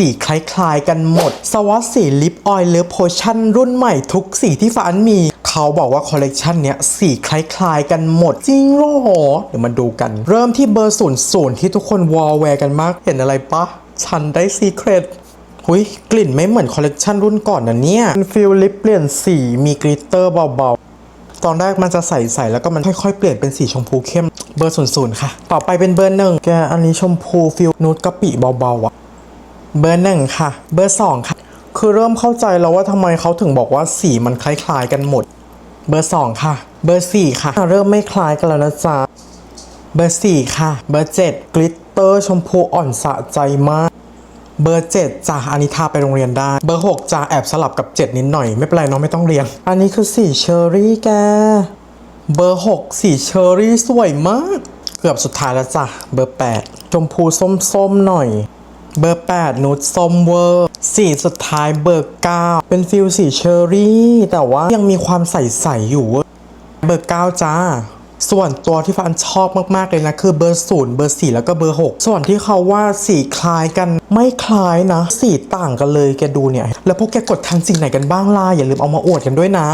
สีคล้ายๆกันหมด สวอตสีลิปออยล์เลิฟโพชั่นรุ่นใหม่ทุกสีที่ฟ้านมี เขาบอกว่าคอลเลกชันเนี้ยสีคล้ายๆกันหมด จริงหรอ เดี๋ยวมาดูกัน เริ่มที่เบอร์ศูนย์ศูนย์ที่ทุกคนวอลแวร์กันมาก เห็นอะไรปะ ฉันได้ซีเครตหุยกลิ่นไม่เหมือนคอลเลกชันรุ่นก่อนนะเนี่ยเป็นฟิลลิปเปลี่ยนสีมีกลิตเตอร์เบาๆตอนแรกมันจะใสๆแล้วก็มันค่อยๆ เปลี่ยนเป็นสีชมพูเข้มเบอร์ศูนย์ศูนย์ค่ะ ต่อไปเป็นเบอร์หนึ่งแกอันนี้ชมพูฟิลนูดกะปิเบาๆอะ เบอร์หนึ่งค่ะ เบอร์สองค่ะ คือเริ่มเข้าใจแล้วว่าทำไมเขาถึงบอกว่าสีมันคล้ายๆกันหมด เบอร์สองค่ะ เบอร์สี่ค่ะ เริ่มไม่คล้ายกันแล้วนะจ๊ะ เบอร์สี่ค่ะ เบอร์เจ็ดกลิตเตอร์ชมพูอ่อนสะใจมาก เบอร์เจ็ดจ้าอันนี้ทาไปโรงเรียนได้ เบอร์หกจ้าแอบสลับกับเจ็ดนิดหน่อยไม่เป็นไรน้องไม่ต้องเรียน อันนี้คือสีเชอร์รี่แก เบอร์หกสีเชอร์รี่สวยมาก เกือบสุดท้ายแล้วจ้ะ เบอร์แปดชมพูส้มๆหน่อย เบอร์แปดนูดส้มเวอร์ สีสุดท้ายเบอร์เก้าเป็นฟิลสีเชอร์รี่ แต่ว่ายังมีความใส ๆ อยู่เว้ยเบอร์ 9 จ้า ส่วนตัวที่ฟันชอบมาก ๆ เลยนะ คือเบอร์ศูนย์เบอร์4แล้วก็เบอร์6ส่วนที่เขาว่าสีคล้ายกันไม่คล้ายนะ สีต่างกันเลยแกดูเนี่ย แล้วพวกแกกดทันสิ่งไหนกันบ้างล่ะอย่าลืมเอามาอวดกันด้วยนะ